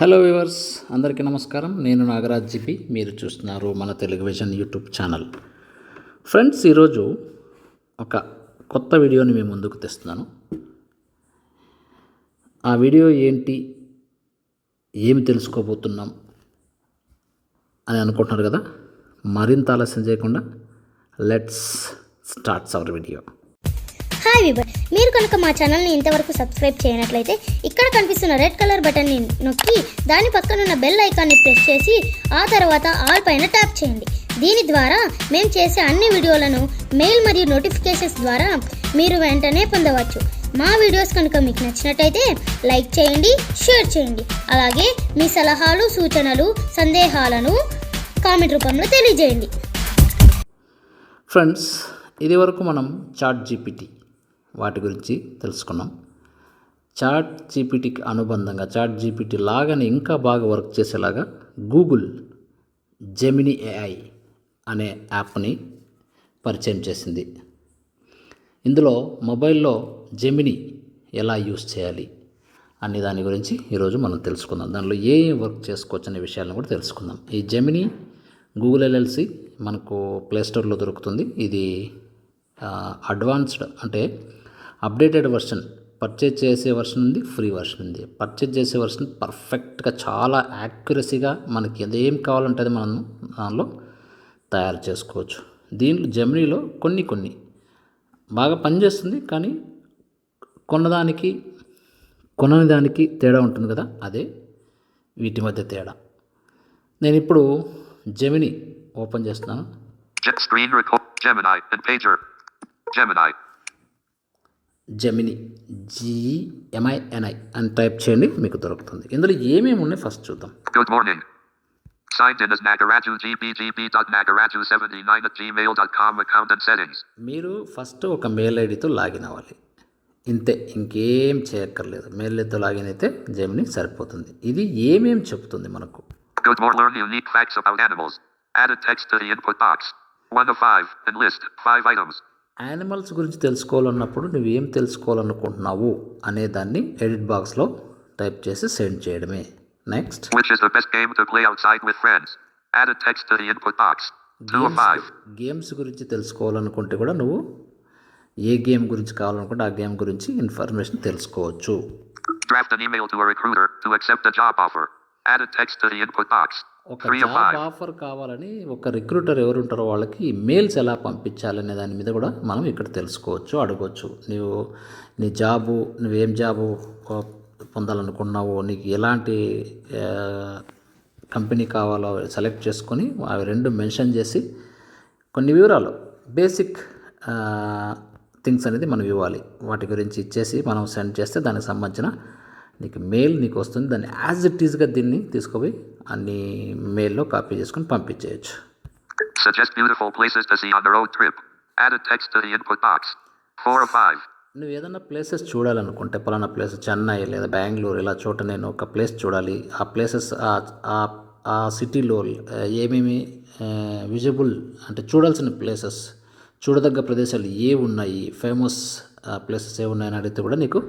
Hello viewers అందరికీ నమస్కారం. నేను నాగరాజ్ జిపి. మీరు చూస్తున్నారు మన టెలివిజన్ యూట్యూబ్ ఛానల్. ఫ్రెండ్స్ ఈరోజు ఒక కొత్త వీడియోని మేము ముందుకు తెస్తున్నాను. ఆ వీడియో ఏంటి ఏమి తెలుసుకోబోతున్నాం అని అనుకుంటున్నారు కదా? మరింత ఆలస్యం చేయకుండా let's starts our video hi viewer మీరు కనుక మా ఛానల్ని ఇంతవరకు సబ్స్క్రైబ్ చేయనట్లయితే ఇక్కడ కనిపిస్తున్న రెడ్ కలర్ బటన్ని నొక్కి దాని పక్కనున్న బెల్ ఐకాన్ని ప్రెస్ చేసి ఆ తర్వాత ఆల్ పైన ట్యాప్ చేయండి. దీని ద్వారా మేము చేసే అన్ని వీడియోలను మెయిల్ మరియు నోటిఫికేషన్స్ ద్వారా మీరు వెంటనే పొందవచ్చు. మా వీడియోస్ కనుక మీకు నచ్చినట్టయితే లైక్ చేయండి షేర్ చేయండి. అలాగే మీ సలహాలు సూచనలు సందేహాలను కామెంట్ రూపంలో తెలియజేయండి. ఫ్రెండ్స్ ఇది వరకు మనం చాట్ జీపీటీ వాటి గురించి తెలుసుకున్నాం. చాట్ జీపీటీకి అనుబంధంగా చాట్ జీపీటీ లాగానే ఇంకా బాగా వర్క్ చేసేలాగా గూగుల్ జెమిని ఏఐ అనే యాప్ని పరిచయం చేసింది. ఇందులో మొబైల్లో జెమిని ఎలా యూస్ చేయాలి అనే దాని గురించి ఈరోజు మనం తెలుసుకుందాం. దానిలో ఏ వర్క్ చేసుకోవచ్చు అనే విషయాలను కూడా తెలుసుకుందాం. ఈ జెమిని గూగుల్ ఎల్ఎల్సి మనకు ప్లేస్టోర్లో దొరుకుతుంది. ఇది అడ్వాన్స్డ్ అంటే అప్డేటెడ్ వర్షన్. పర్చేజ్ చేసే వర్షన్ ఉంది ఫ్రీ వర్షన్ ఉంది. పర్చేజ్ చేసే వర్షన్ పర్ఫెక్ట్గా చాలా యాక్యురసీగా మనకి ఏం కావాలంటే అది మనం దానిలో తయారు చేసుకోవచ్చు. దీంట్లో జెమినీలో కొన్ని కొన్ని బాగా పనిచేస్తుంది కానీ కొన్నదానికి కొనని దానికి తేడా ఉంటుంది కదా అదే వీటి మధ్య తేడా. నేను ఇప్పుడు జమిని ఓపెన్ చేస్తున్నాను. Jet screen record Gemini and Pager. Gemini. Gemini G M I N I అని టైప్ చేయండి మీకు దొరుకుతుంది. ఇందులో ఏమేమి ఉన్నాయి ఫస్ట్ చూద్దాం. Good morning site in Nagaraju G P dot Nagaraju seventy nine Gmail dot com account and settings మీరు first ఒక మెయిల్ ఐడితో లాగిన్ అవ్వాలి. ఇంతే ఇంకేం చేయక్కర్లేదు. మెయిల్ ఐడితో లాగిన్ అయితే జమిని సరిపోతుంది. ఇది ఏమేమి చెప్తుంది మనకు? Good morning unique facts about animals add text to the input box 1 of 5 and list 5 items. Animals గురించి తెలుసుకోవాలన్నప్పుడు నువ్వు ఏం తెలుసుకోవాలనుకుంటున్నావు అనే దాన్ని ఎడిట్ బాక్స్లో టైప్ చేసి సెండ్ చేయడమే. నెక్స్ట్. గేమ్స్ గురించి తెలుసుకోవాలనుకుంటే కూడా నువ్వు ఏ గేమ్ గురించి కావాలనుకుంటే ఆ గేమ్ గురించి ఇన్ఫర్మేషన్ తెలుసుకోవచ్చు. Draft an email to a recruiter to accept a job ఒక 3 of జాబ్ 5. ఆఫర్ కావాలని ఒక రిక్రూటర్ ఎవరు ఉంటారో వాళ్ళకి మెయిల్స్ ఎలా పంపించాలనే దాని మీద కూడా మనం ఇక్కడ తెలుసుకోవచ్చు అడగవచ్చు నీవు నీ జాబు నువ్వేం జాబు పొందాలనుకున్నావో నీకు ఎలాంటి కంపెనీ కావాలో సెలెక్ట్ చేసుకొని అవి రెండు మెన్షన్ చేసి కొన్ని వివరాలు బేసిక్ థింగ్స్ అనేది మనం ఇవ్వాలి. వాటి గురించి ఇచ్చేసి మనం సెండ్ చేస్తే దానికి సంబంధించిన నీకు మెయిల్ నీకు వస్తుంది. దాన్ని యాజ్ ఇట్ ఈస్గా దీన్ని తీసుకుపోయి అన్ని మెయిల్లో కాపీ చేసుకొని పంపించేయచ్చు Suggest beautiful places to see on the road trip. Added text to the input box. 4 of 5. నువ్వు ఏదైనా ప్లేసెస్ చూడాలనుకుంటే పలానా ప్లేస్ చెన్నై లేదా బెంగళూరు ఇలా చోట నేను ఒక ప్లేస్ చూడాలి ఆ ప్లేసెస్ ఆ సిటీలో ఏమేమి విజిబుల్ అంటే చూడాల్సిన ప్లేసెస్ చూడదగ్గ ప్రదేశాలు ఏ ఉన్నాయి ఫేమస్ ప్లేసెస్ ఏ ఉన్నాయని అడిగితే కూడా నీకు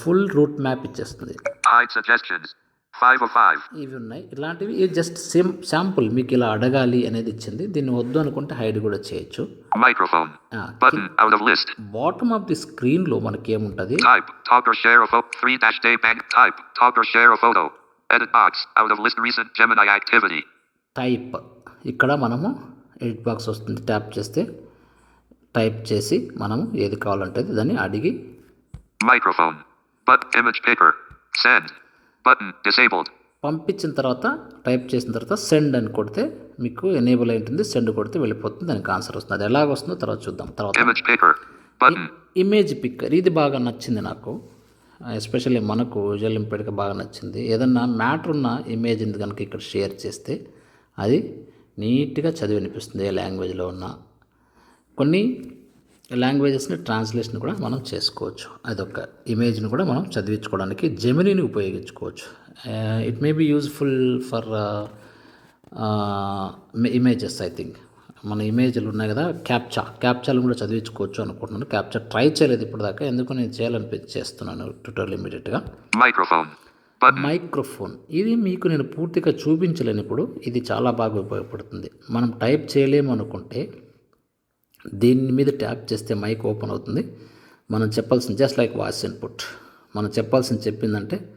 ఫుల్ రూట్ మ్యాప్ ఇచ్చేస్తుంది ఇవి ఉన్నాయి. ఇలాంటివి ఇది జస్ట్ సేమ్ శాంపుల్ మీకు ఇలా అడగాలి అనేది ఇచ్చింది. దీన్ని వద్దు అనుకుంటే హైడ్ కూడా చేయొచ్చు. మైక్రోఫోన్ బాటమ్ ఆఫ్ ది స్క్రీన్లో మనకి ఏముంటది టైప్ ఇక్కడ మనము ఎడిట్ బాక్స్ వస్తుంది. ట్యాప్ చేస్తే టైప్ చేసి మనము ఏది కావాలంటే దాన్ని అడిగి microphone but image paper send Button disabled. పంపించిన తర్వాత టైప్ చేసిన తర్వాత సెండ్ అని కొడితే మీకు ఎనేబుల్ అయి ఉంటుంది. సెండ్ కొడితే వెళ్ళిపోతుంది. దానికి ఆన్సర్ వస్తుంది. అది ఎలాగ వస్తుందో తర్వాత చూద్దాం. తర్వాత. ఇమేజ్ పిక్కర్ ఇది బాగా నచ్చింది నాకు. ఎస్పెషల్లీ మనకు విజువల్ ఇంపేడ్గా బాగా నచ్చింది. ఏదన్నా మ్యాటర్ ఉన్న ఇమేజ్ కనుక ఇక్కడ షేర్ చేస్తే అది నీట్గా చదివి వినిపిస్తుంది ఏ లాంగ్వేజ్లో ఉన్నా. కొన్ని లాంగ్వేజెస్ని ట్రాన్స్లేషన్ కూడా మనం చేసుకోవచ్చు. అదొక ఇమేజ్ని కూడా మనం చదివించుకోవడానికి జెమినీని ఉపయోగించుకోవచ్చు. It may be useful for images I think మన ఇమేజ్లు ఉన్నాయి కదా క్యాప్చా క్యాప్చాలు కూడా చదివించుకోవచ్చు అనుకుంటున్నాను. క్యాప్చా ట్రై చేయలేదు ఇప్పుడు దాకా ఎందుకు నేను చేయాలనిపించి చేస్తున్నాను ట్యూటోరియల్ ఇమీడియట్గా. Button. మైక్రోఫోన్ ఇది మీకు నేను పూర్తిగా చూపించలేను ఇప్పుడు ఇది చాలా బాగా ఉపయోగపడుతుంది. మనం టైప్ చేయలేము అనుకుంటే దీని మీద ట్యాప్ చేస్తే మైక్ ఓపెన్ అవుతుంది. మనం చెప్పాల్సిన జస్ట్ లైక్ వాయిస్ ఇన్పుట్ మనం చెప్పాల్సింది చెప్పిందంటే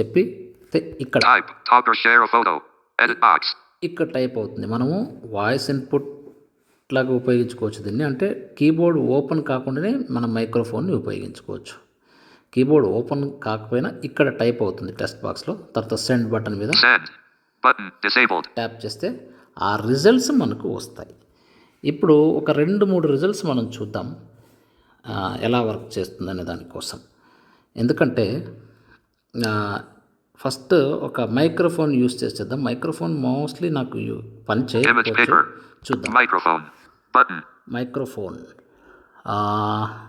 చెప్పి ఇక్కడ. ఇక్కడ టైప్ అవుతుంది. మనము వాయిస్ ఇన్పుట్ లాగా ఉపయోగించుకోవచ్చు దీన్ని. అంటే కీబోర్డ్ ఓపెన్ కాకుండానే మనం మైక్రోఫోన్ని ఉపయోగించుకోవచ్చు. కీబోర్డ్ ఓపెన్ కాకపోయినా ఇక్కడ టైప్ అవుతుంది టెక్స్ట్ బాక్స్లో తర్వాత సెండ్ బటన్ మీద. ట్యాప్ చేస్తే ఆ రిజల్ట్స్ మనకు వస్తాయి. ఇప్పుడు ఒక రెండు మూడు రిజల్ట్స్ మనం చూద్దాం. ఎలా వర్క్ చేస్తుందనే దానికోసం ఎందుకంటే ఫస్ట్ ఒక మైక్రోఫోన్ యూస్ చేసేద్దాం. మైక్రోఫోన్ మోస్ట్లీ నాకు పని చేయకపోవచ్చు. చూద్దాం. మైక్రోఫోన్ ఆ,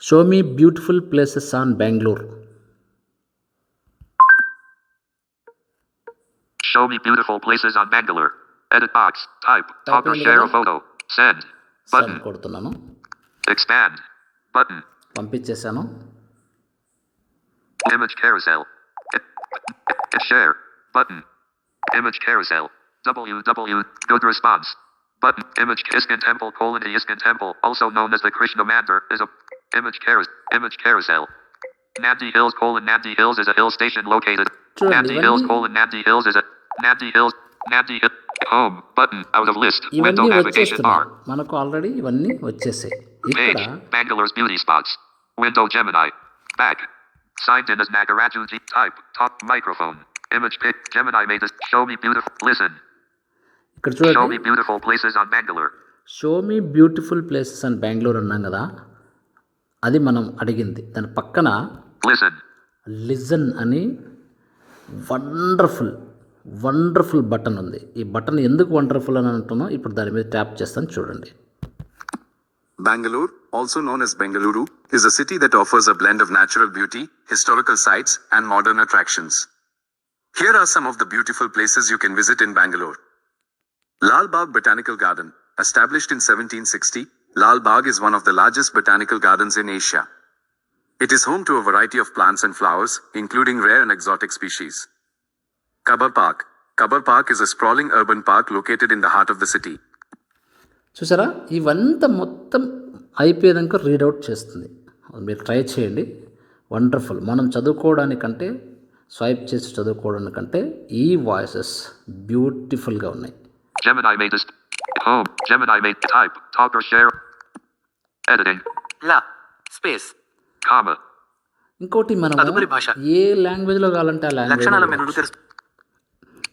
show me beautiful places on Bengaluru Show me beautiful places on Bangalore. Edit box. Type. Talk or in share a there. photo. Send. Send Button. కొడుతున్నాను Expand. Button. పంపించేశాను Image carousel. Share. Button. Image carousel. WW. Good response. Button. Image Iskin Temple colon the Iskin Temple, also known as the Krishna Mandir, is a image carousel. Image carousel. Nandi Hills colon Nandi Hills is a hill station located. Sure, Nandi ఇవన్నీ- Hills colon Nandi Hills is a Nandi Hills Nandi Hill Home button out of list. Window ఇవన్నీ navigation bar. వచ్చేస్తున్నాయి మనకు already ఇవన్నీ వచ్చేసాయి ఇక్కడ Page. Bangalore's beauty spots. Window Gemini. Back. Signed in as Nagaraju G. Type. Top microphone. Image pic. Gemini made this. Show me beautiful. Listen. ఇక్కడ Show me చూడండి beautiful places on Bangalore. Show me beautiful places and Bengaluru అన్నాం కదా అది మనం అడిగింది దాని పక్కన Listen. Listen అని వండర్ఫుల్ వండర్ఫుల్ బటన్ ఉంది ఈ బటన్ ఎందుకు వండర్ఫుల్ అని అంటున్నాం ఇప్పుడు దాని మీద ట్యాప్ చేస్తాను చూడండి Bangalore, also known as Bengaluru, is a city that offers a blend of natural beauty, historical sites, and modern attractions. Here are some of the beautiful places you can visit in Bangalore. Lal Bagh Botanical Garden, established in 1760, Lal Bagh is one of the largest botanical gardens in Asia. It is home to a variety of plants and flowers, including rare and exotic species. Kabar Park. Kabar Park is a sprawling urban park located in the heart of the city. చూసారా ఇవంతా మొత్తం అయిపోయేదాక read out చేస్తుంది మీరు try చేయండి wonderful మనం చదువుకోవడానికంటే swipe చేసి చదువుకోవడానికంటే ఈ voices బ్యూటిఫుల్గా ఉన్నాయి Gemini made this. Home. Gemini made type. Talk or share. Editing. లా స్పేస్ Comma. ఇంకోటి మనం తదుపరి భాష. ఏ లాంగ్వేజ్లో కావాలంటే ఆ లక్షణాల లాంగ్వేజ్ మెనును తెరుస్తూ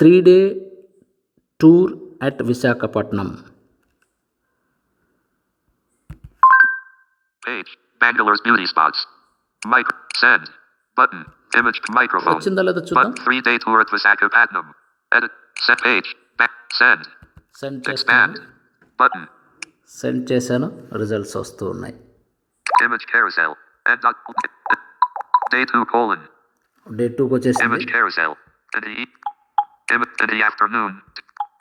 Three day tour at Visakhapatnam Page. Bangalore's beauty spots. Mic. Send. Button. Image. Microphone. వచ్చిందా లేదా చూద్దాం Button. Three day tour at Visakhapatnam. Edit. Set page. Back. Send. Send Expand. చేస్తాను Button. సెండ్ చేశాను రిజల్ట్స్ వస్తూ ఉన్నాయి Image carousel. End dot. Day two colon. Day టూకి వచ్చేసింది Image carousel. In the, e- im- in the afternoon.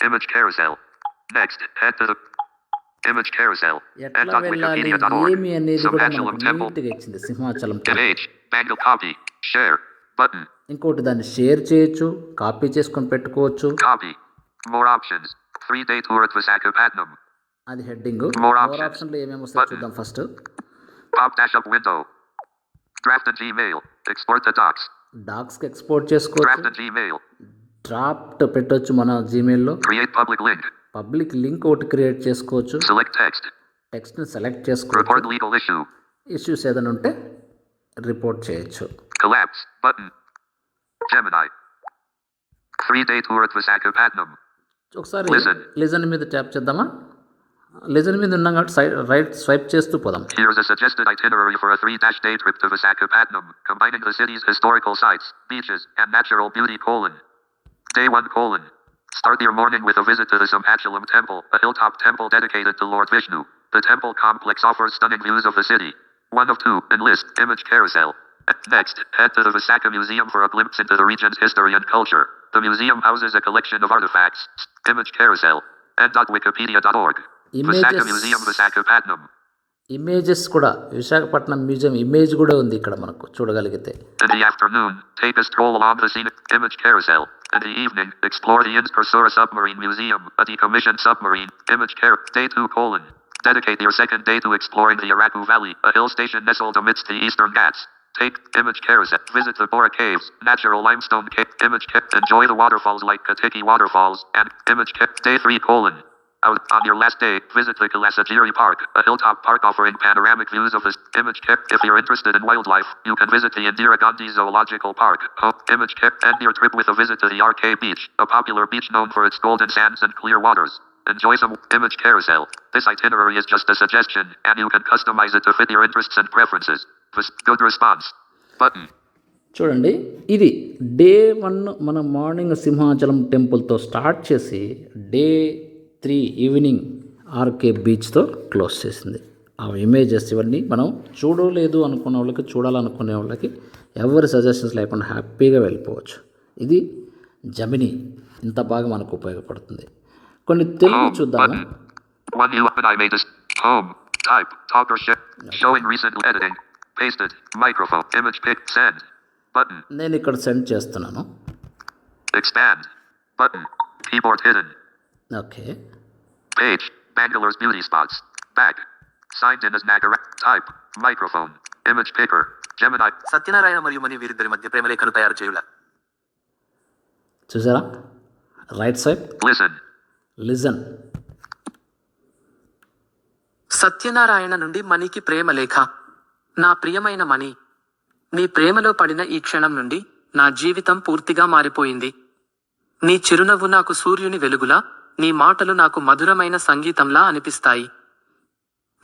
Image carousel. Next, head to the image carousel. ఎట్లా వెళ్ళాలి End.wikipedia.org. ఏమి అనేది కూడా Simhachalam మనకు Temple. నీట్గా ఇచ్చింది Simhachalam temple. Image. Bangle copy. Share. Button. ఇంకోటి దాన్ని షేర్ చేయొచ్చు కాపీ చేసుకొని పెట్టుకోవచ్చు Copy. More options. Three day tour at Visakhapatnam. అది హెడ్డింగ్ More మోర్ options. ఆప్షన్లో ఏమేమి వస్తాయో Button. చూద్దాం first Pop dash up window. Draft a Gmail. Export the docs. డాక్స్కి ఎక్స్పోర్ట్ Draft చేసుకోవచ్చు a Gmail. డ్రాఫ్ట్ పెట్టొచ్చు మన జీమెయిల్లో create public link public link ఒకటి క్రియేట్ చేసుకోవచ్చు సెలెక్ట్ టెక్స్ట్ టెక్స్ట్ని సెలెక్ట్ చేసుకోవచ్చు లీగల్ ఇష్యూ ఇష్యూస్ ఏదైనా ఉంటే రిపోర్ట్ చేయొచ్చు collapse button Gemini free day tour Visakhapatnam ఒకసారి లిజన్ మీద ట్యాప్ చేద్దామా లిజన్ మీద ఉన్నాం కాబట్టి సై రైట్ స్వైప్ చేస్తూ పోదాం Here's a suggested itinerary for a three-day trip to Visakhapatnam, combining the city's historical sites, beaches, and natural beauty colon. Day 1 colon. Start your morning with a visit to the Sampachalam Temple, a hilltop temple dedicated to Lord Vishnu. The temple complex offers stunning views of the city. One of two, enlist, image carousel. Next, head to the Visakha Museum for a glimpse into the region's history and culture. The museum houses a collection of artifacts. Image carousel. End.wikipedia.org. Visakha Images. Museum, Visakhapatnam. Images కూడా Visakhapatnam museum image కూడా ఉంది ఇక్కడ మనకు చూడగలిగితే In the afternoon, take a stroll along the scenic image carousel. In the evening, explore the Innsbruck Submarine Museum, a decommissioned submarine, image car. Day 2 colon. Dedicate your second day to exploring the Araku Valley, a hill station nestled amidst the eastern Ghats. Take image carousel. Visit the Bora Caves, natural limestone cave, image cave. Enjoy the waterfalls like Katiki Waterfalls, and image cave. Day 3 colon. Out on your last day, visit the Kalasagiri Park, a hilltop park offering panoramic views of the image cave. If you're interested in wildlife, you can visit the Indira Gandhi Zoological Park. Oh, image cave. End your trip with a visit to the RK Beach, a popular beach known for its golden sands and clear waters. Enjoy some image carousel. This itinerary is just a suggestion, and you can customize it to fit your interests and preferences. Vis- Good response. Button. చూడండి ఇది day one మన morning Simhachalam టెంపుల్తో start చేసి day three evening RK బీచ్తో close చేసింది. ఆ images ఇవన్నీ మనం చూడలేదు అనుకున్న వాళ్ళకి చూడాలనుకునే వాళ్ళకి ఎవరి సజెషన్స్ లేకుండా హ్యాపీగా వెళ్ళిపోవచ్చు. ఇది జమిని. ఇంత బాగా మనకు ఉపయోగపడుతుంది. కొన్ని తెలుగు చూద్దాము? నేను ఇక్కడ సెండ్ చేస్తున్నాను. Okay Page. Bangalore's beauty spots. Back. Signed in as Nagara. Type. Microphone. Image picker. Gemini. Satyanarayana మరియు మణి వీరిద్దరి మధ్య ప్రేమలేఖను తయారు చేయుల చూసారా right side Listen. Listen Satyanarayana నుండి మణికి ప్రేమలేఖ నా ప్రియమైన మణి నీ ప్రేమలో పడిన ఈ క్షణం నుండి నా జీవితం పూర్తిగా మారిపోయింది నీ చిరునవ్వు నాకు సూర్యుని వెలుగులా నీ మాటలు నాకు మధురమైన సంగీతంలా అనిపిస్తాయి.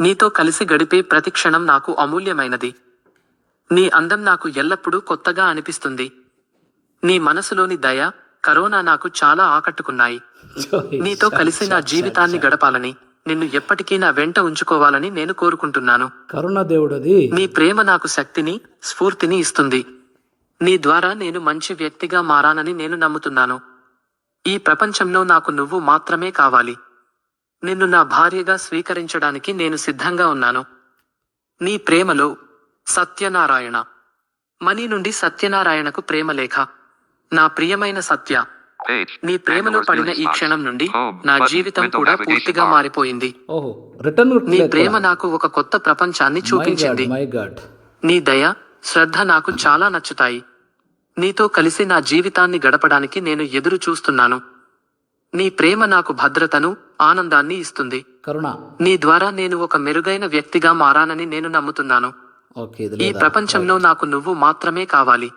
నీతో కలిసి గడిపే ప్రతి క్షణం నాకు అమూల్యమైనది. నీ అందం నాకు ఎల్లప్పుడూ కొత్తగా అనిపిస్తుంది. నీ మనసులోని దయ కరోనా నాకు చాలా ఆకట్టుకున్నాయి. నీతో కలిసి నా జీవితాన్ని గడపాలని నిన్ను ఎప్పటికీ నా వెంట ఉంచుకోవాలని నేను కోరుకుంటున్నాను. కరుణ దేవుడది. నీ ప్రేమ నాకు శక్తిని స్ఫూర్తిని ఇస్తుంది. నీ ద్వారా నేను మంచి వ్యక్తిగా మారానని నేను నమ్ముతున్నాను. ఈ ప్రపంచంలో నాకు నువ్వు మాత్రమే కావాలి నిన్ను నా భార్యగా స్వీకరించడానికి నేను సిద్ధంగా ఉన్నాను నీ ప్రేమలో సత్యనారాయణ మణి నుండి సత్యనారాయణకు ప్రేమలేఖ నా ప్రియమైన సత్య. నీ ప్రేమలో పడిన ఈ. క్షణం నుండి. నా. జీవితం కూడా పూర్తిగా. మారిపోయింది నీ ప్రేమ నాకు ఒక కొత్త ప్రపంచాన్ని చూపించింది నీ దయ శ్రద్ధ నాకు చాలా నచ్చుతాయి నీతో కలిసి నా జీవితాన్ని గడపడానికి నేను ఎదురు చూస్తున్నాను. నీ ప్రేమ నాకు భద్రతను ఆనందాన్ని ఇస్తుంది. కరుణ. నీ ద్వారా నేను ఒక మెరుగైన వ్యక్తిగా మారానని నేను నమ్ముతున్నాను. ఈ? ప్రపంచంలో నాకు నువ్వు మాత్రమే కావాలి?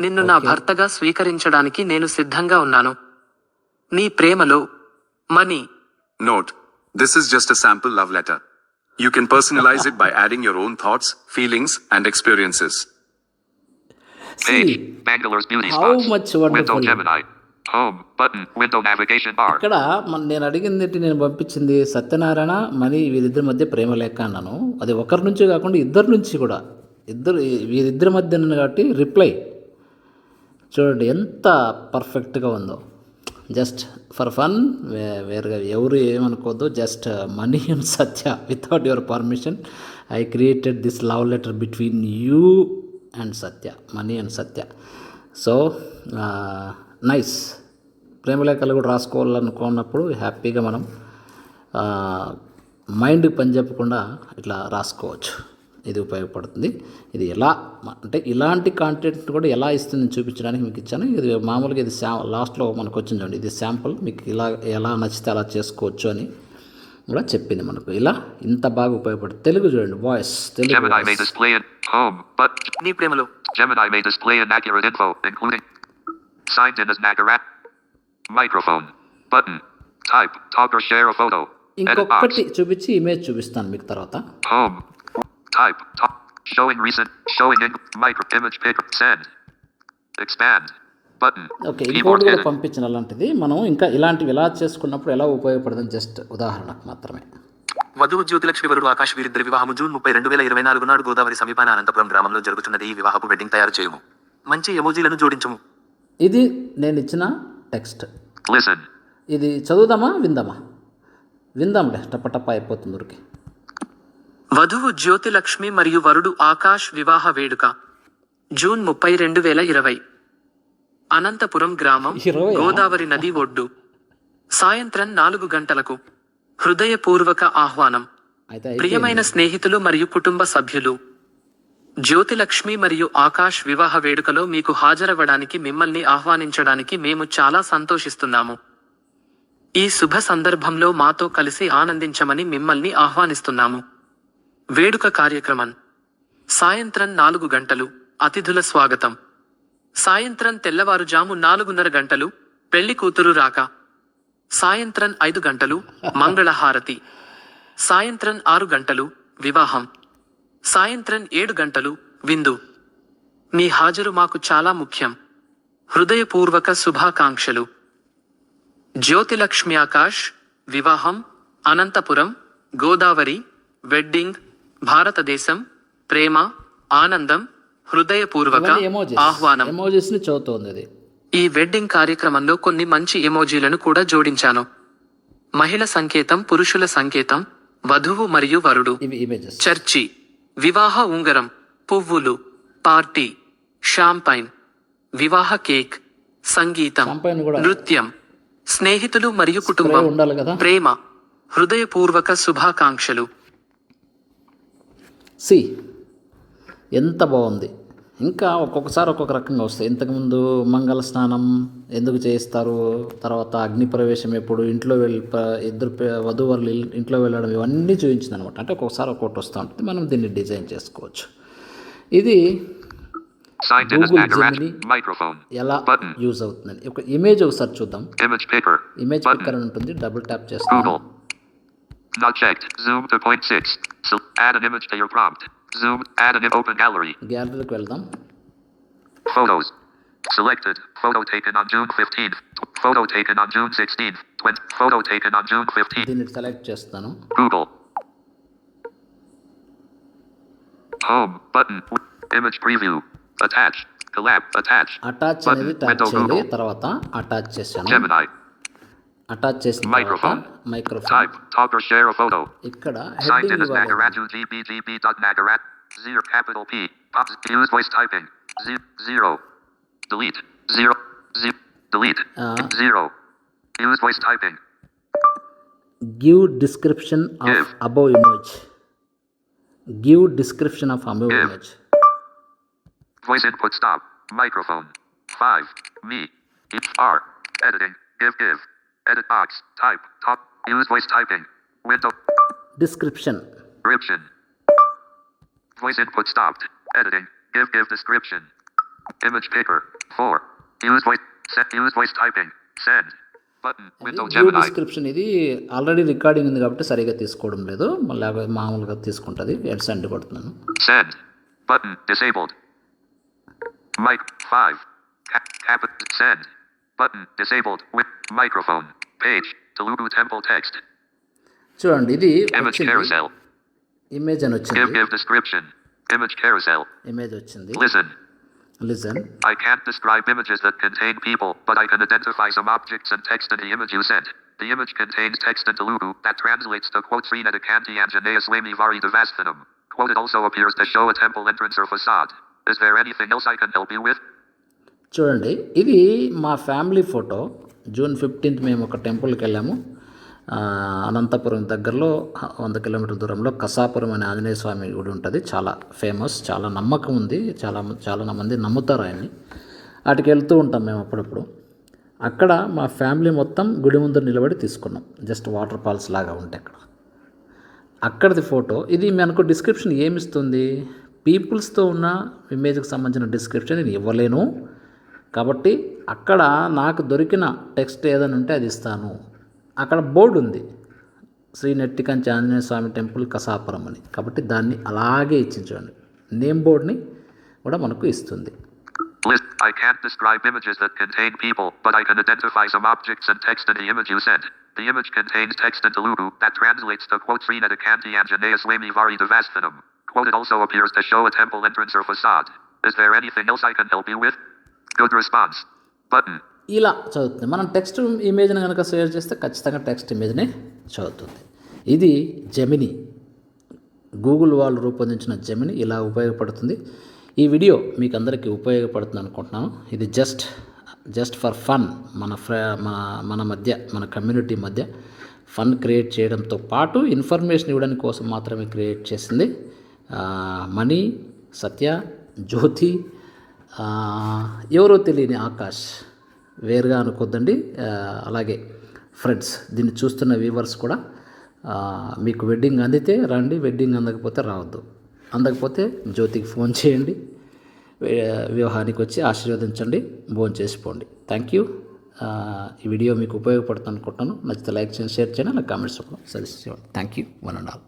నిన్ను నా భర్తగా స్వీకరించడానికి నేను సిద్ధంగా ఉన్నాను. నీ ప్రేమలో Mani. This is just a sample love letter. You can personalize it by adding your own thoughts, feelings, and experiences. See, Bangalore's beauty how spots. much Window wonderful. Gemini. Home. Button. Window navigation bar. ఇక్కడ మన నేను అడిగింది నేను పంపించింది సత్యనారాయణ మరి వీరిద్దరి మధ్య ప్రేమ లేఖ అన్నాను అది ఒకరి నుంచి కాకుండా ఇద్దరి నుంచి కూడా ఇద్దరు వీరిద్దరి మధ్య కాబట్టి రిప్లై చూడండి ఎంత పర్ఫెక్ట్గా ఉందో జస్ట్ ఫర్ ఫన్ వేరుగా ఎవరు ఏమనుకోవద్దు just Mani and Satya without your permission I created this love letter between you and Satya Mani and Satya. So nice. ప్రేమలేఖలు కూడా రాసుకోవాలనుకున్నప్పుడు హ్యాపీగా మనం మైండ్ పని చెప్పకుండా ఇట్లా రాసుకోవచ్చు. ఇది ఉపయోగపడుతుంది. ఇది ఎలా అంటే ఇలాంటి కాంటెంట్ కూడా ఎలా ఇస్తుంది చూపించడానికి మీకు ఇచ్చాను. ఇది మామూలుగా ఇది శా లాస్ట్లో మనకు వచ్చింది చూడండి. ఇది శాంపుల్ మీకు ఇలా ఎలా నచ్చితే అలా చేసుకోవచ్చు అని కూడా చెప్పింది మనకు ఇలా ఇంత బాగా ఉపయోగపడుతుంది తెలుగు చూడండి voice Telugu Gemini may voice. display in home. But నీ ప్రేమలో Gemini may display inaccurate info, including signed in as Nagarat. Microphone. Button. Type. Talk or share a photo. ఇంకొకటి చూపించి ఇమేజ్ చూపిస్తాను మీకు తర్వాత Home. Type. Top. Showing recent. Showing in. Micro. Image picker. okay ఇంకోటి కూడా. పంపించిన అలాంటిది. మనం ఇంకా ఇలాంటివి ఎలా చేసుకున్నప్పుడు ఎలా ఉపయోగపడుతుంది జస్ట్ ఉదాహరణకు మాత్రమే. వధువు జ్యోతిలక్ష్మి వరుడు ఆకాశ్ వీరిద్దరి వివాహము జూన్ ముప్పై రెండు వేల ఇరవై నాలుగు నాడు గోదావరి సమీపాన అనంతపురం గ్రామంలో జరుగుతున్నది ఈ వివాహపు వెడ్డింగ్ తయారు చేయుము. మంచి ఎమోజీలను జోడించము. ఇది నేను ఇచ్చిన టెక్స్ట్. ఇది చదువుదామా విందామా? విందాంలే టప్ప అయిపోతుంది ఊరికి. వధువు జ్యోతిలక్ష్మి మరియు వరుడు ఆకాష్ వివాహ వేడుక జూన్ ముప్పై రెండు వేల ఇరవై. అనంతపురం గ్రామం? గోదావరి నది ఒడ్డు. సాయంత్రం నాలుగు గంటలకు హృదయపూర్వక ఆహ్వానం. ప్రియమైన. స్నేహితులు మరియు కుటుంబ సభ్యులు జ్యోతిలక్ష్మి మరియు ఆకాష్ వివాహ వేడుకలో మీకు హాజరవ్వడానికి మిమ్మల్ని ఆహ్వానించడానికి మేము చాలా సంతోషిస్తున్నాము. ఈ శుభ సందర్భంలో మాతో కలిసి ఆనందించమని మిమ్మల్ని ఆహ్వానిస్తున్నాము. వేడుక కార్యక్రమం. సాయంత్రం నాలుగు గంటలు. అతిథుల స్వాగతం. సాయంత్రం తెల్లవారుజాము నాలుగున్నర గంటలు పెళ్ళి కూతురు రాక. సాయంత్రం ఐదు గంటలు మంగళహారతి. సాయంత్రం ఆరు గంటలు వివాహం. సాయంత్రం ఏడు గంటలు విందు. మీ హాజరు మాకు చాలా ముఖ్యం. హృదయపూర్వక శుభాకాంక్షలు. జ్యోతిలక్ష్మి ఆకాష్ వివాహం అనంతపురం గోదావరి వెడ్డింగ్ భారతదేశం ప్రేమ ఆనందం హృదయపూర్వక. ఆహ్వానం. ని చదువుతోంది ఈ వెడ్డింగ్ కార్యక్రమంలో కొన్ని మంచి ఎమోజీలను కూడా జోడించాను. మహిళ సంకేతం పురుషుల సంకేతం వధువు మరియు వరుడు. చర్చి వివాహ ఉంగరం పువ్వులు పార్టీ షాంపైన్ వివాహ కేక్ సంగీతం. నృత్యం స్నేహితులు మరియు కుటుంబం? ప్రేమ హృదయపూర్వక శుభాకాంక్షలు. సి ఎంత బాగుంది. ఇంకా ఒక్కొక్కసారి ఒక్కొక్క రకంగా వస్తాయి ఇంతకుముందు మంగళ స్నానం ఎందుకు చేయిస్తారు తర్వాత అగ్ని ప్రవేశం ఎప్పుడు ఇంట్లో వెళ్ళి ఇద్దరు వధూవరులు ఇంట్లో వెళ్ళడం ఇవన్నీ చూపించింది అనమాట అంటే ఒక్కొక్కసారి ఒక్కొక్కటి వస్తూ ఉంటుంది మనం దీన్ని డిజైన్ చేసుకోవచ్చు ఇది. Microphone. ఎలా. యూజ్ అవుతుందని ఒక ఇమేజ్ ఒకసారి చూద్దాం. ఇమేజ్. పిక్కర్ అని ఉంటుంది డబుల్ ట్యాప్ చేస్తాను. Not checked. Zoom to point six. So add an image to your prompt. Zoom. Add an im- open gallery. గ్యాలరీకి వెళ్దాం Photos. Selected. Photo taken on June 15th. Photo taken on June 16th. 20. Photo taken on June 15th. దీన్ని select చేస్తాను Google. Home. Button. Image preview. Attach. Collab. Attach. Attach Button. అనేది tap Window చేయాలి Google. తర్వాత attach చేశాను Gemini. Attach చేసిన తర్వాత Microphone. Microphone Type. Talk or share a photo. ఇక్కడ Signed heading in as ఇవ్వాలి Nagaraju GBGB dot Nagarat. Zero capital P. Pops. Use voice typing. Ze- zero. Delete. Zero. Ze- delete. Uh. Zero. Use voice typing. Give description of Give. Above image give description of above Give. Image Voice input stop. Microphone. Five. Me. Each R. Editing. Give give. Edit box. Type. Talk. Use voice typing. Window. Description Description. Voice input stopped. Editing. Give give description. Image picker. Four. Use voice. Set. Use voice typing. Send. Button. Window give Gemini. Description ఇది already recording ఉంది కాబట్టి సరిగా తీసుకోవడం లేదు మళ్ళీ అవి మామూలుగా తీసుకుంటుంది ఎడ్ send కొడుతున్నాను Send. Button. Disabled. Mic. Five. Cap. cap send. Button. Disabled. With microphone. page Telugu temple text. చూడండి ఇది image carousel. ఇమేజ్ అని వచ్చింది. Description. Image carousel. ఇమేజ్ వచ్చింది. Listen. Listen. I can't describe images that contain people but I can identify some objects and text in the image you sent. The image contains text in Telugu that translates to quote Srina Dekanti and Janaeus Lamy Vari Devasthanam. Quote it also appears to show a temple entrance or facade. Is there anything else I can help you with? చూడండి ఇది my family photo. June fifteenth మేము ఒక టెంపుల్కి వెళ్ళాము. అనంతపురం దగ్గరలో వంద కిలోమీటర్ల దూరంలో కసాపురం అనే ఆంజనేయ స్వామి గుడి ఉంటుంది. చాలా ఫేమస్ చాలా నమ్మకం ఉంది. చాలా చాలా మంది నమ్ముతారు ఆయన్ని. వాటికి వెళ్తూ ఉంటాం మేము అప్పుడప్పుడు. అక్కడ మా ఫ్యామిలీ మొత్తం గుడి ముందు నిలబడి తీసుకున్నాం. జస్ట్ వాటర్ ఫాల్స్ లాగా ఉంటాయి అక్కడ. అక్కడిది ఫోటో ఇది మనకు డిస్క్రిప్షన్ ఏమిస్తుంది పీపుల్స్తో ఉన్న ఇమేజ్కి సంబంధించిన డిస్క్రిప్షన్ నేను ఇవ్వలేను. కాబట్టి అక్కడ నాకు దొరికిన టెక్స్ట్ ఏదైనా ఉంటే అది ఇస్తాను అక్కడ బోర్డు ఉంది శ్రీ నెట్టికంచి ఆంజనేయ స్వామి టెంపుల్ కసాపురం అని కాబట్టి దాన్ని అలాగే ఇచ్చించండి నేమ్ బోర్డ్ని కూడా మనకు ఇస్తుంది List. I can't describe images that contain people, but I can identify some objects and text in the image you sent. The image contains text in Telugu that translates to quote Sri Nadakanti Anjaneya Swami Vari Devasthanam. Quote it also appears to show a temple entrance or facade. Is there anything else I can help you with? Good response. ఇలా చదువుతుంది. మనం text ఇమేజ్ని కనుక share చేస్తే ఖచ్చితంగా text ఇమేజ్నే చదువుతుంది. ఇది జమిని Google వాళ్ళు రూపొందించిన జమిని ఇలా ఉపయోగపడుతుంది. ఈ వీడియో మీకు అందరికీ ఉపయోగపడుతుంది అనుకుంటున్నాను. ఇది జస్ట్ జస్ట్ ఫర్ ఫన్ మన ఫ్ర మన మన మధ్య మన కమ్యూనిటీ మధ్య ఫన్ క్రియేట్ చేయడంతో పాటు ఇన్ఫర్మేషన్ ఇవ్వడానికి కోసం మాత్రమే క్రియేట్ చేసింది మణి సత్య జ్యోతి ఎవరో తెలియని ఆకాష్ వేరుగా అనుకోద్దండి. అలాగే ఫ్రెండ్స్ దీన్ని చూస్తున్న వ్యూవర్స్ కూడా మీకు వెడ్డింగ్ అందితే రండి వెడ్డింగ్ అందకపోతే రావద్దు. అందకపోతే జ్యోతికి ఫోన్ చేయండి వివాహానికి వచ్చి ఆశీర్వదించండి భోజనం చేసిపోండి. థ్యాంక్ యూ ఈ వీడియో మీకు ఉపయోగపడుతుంది అనుకుంటున్నాను నచ్చితే లైక్ చేయండి షేర్ చేయండి అలా కామెంట్స్ సజెస్ట్ చేయండి. Thank you one and all